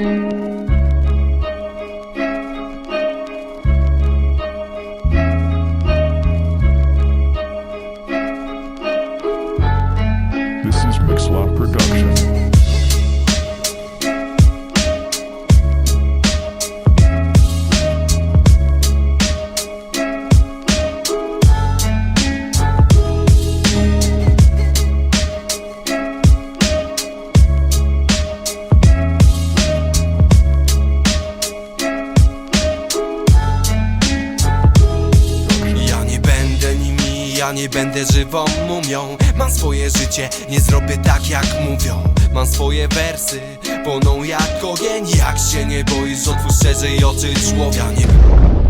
This is Mixlot Production. Ja nie będę żywą mumią. Mam swoje życie, nie zrobię tak jak mówią. Mam swoje wersy, płoną jak ogień. Jak się nie boisz, otwórz szerzej oczy człowieka nie